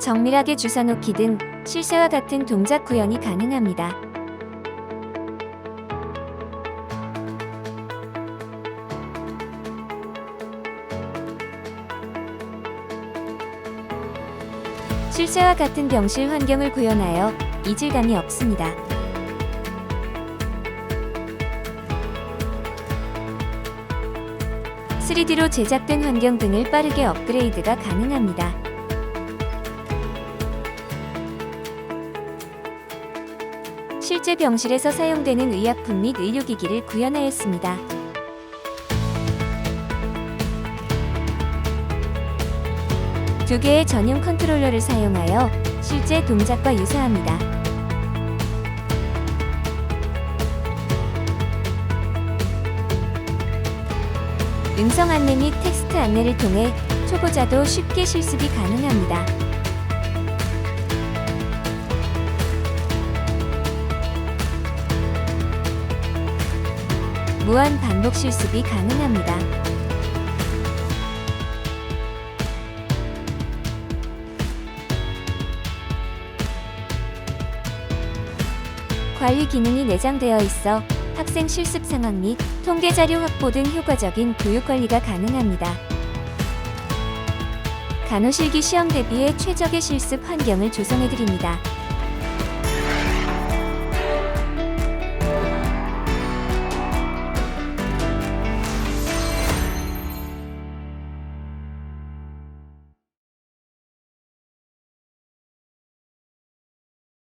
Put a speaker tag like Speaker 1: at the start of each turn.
Speaker 1: 정밀하게 주워놓기 등 실새와 같은 동작 구현이 가능합니다. 실새와 같은 병실 환경을 구현하여 이질감이 없습니다. (3D로) 제작된 환경 등을 빠르게 업그레이드가 가능합니다. 실제 병실에서 사용되는 의약품 및 의료기기를 구현하였습니다. 두 개의 전용 컨트롤러를 사용하여 실제 동작과 유사합니다. 음성 안내 및 텍스트 안내를 통해 초보자도 쉽게 실습이 가능합니다. 무한 반복 실습이 가능합니다. 관리 기능이 내장되어 있어 학생 실습 상황 및 통계 자료 확보 등 효과적인 교육 관리가 가능합니다. 간호실기 시험 대비해 최적의 실습 환경을 조성해 드립니다.